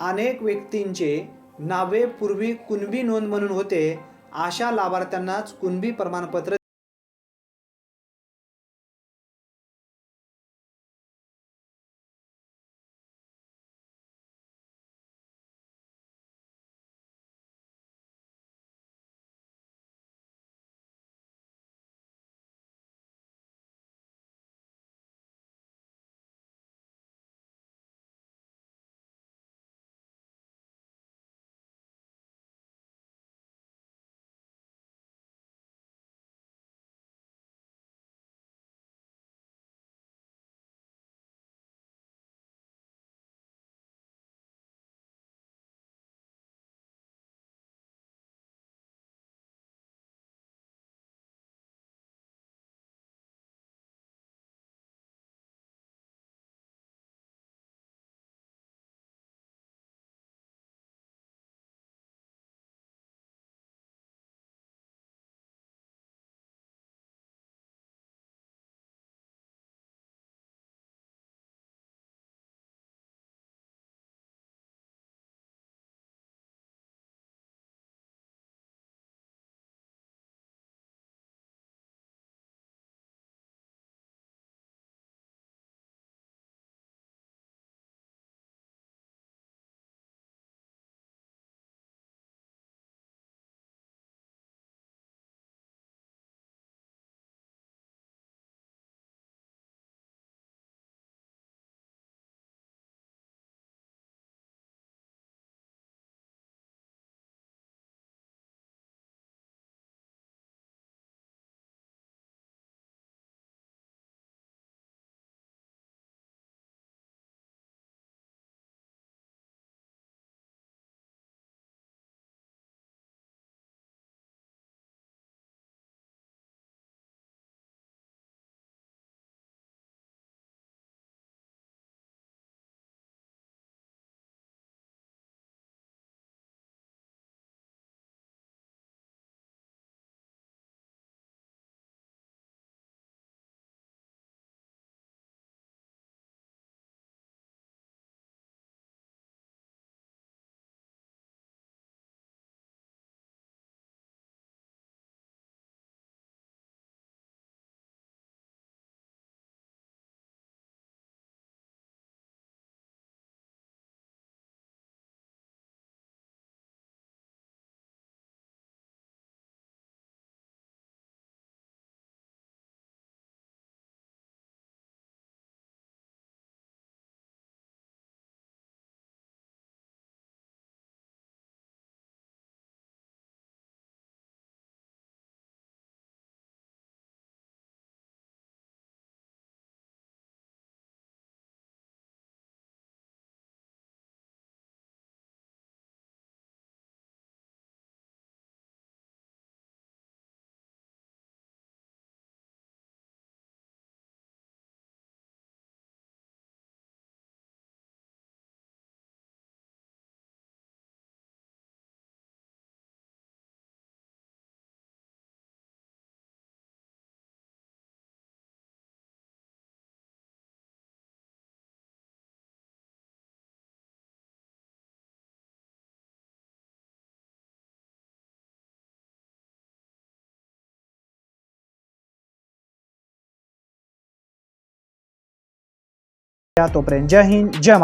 अनेक व्यक्तींचे नावे पूर्वी कुणबी नोंद म्हणून होते. अशा लाभार्थ्यांनाच कुणबी प्रमाणपत्र तोपर्यंत जय हिंद जय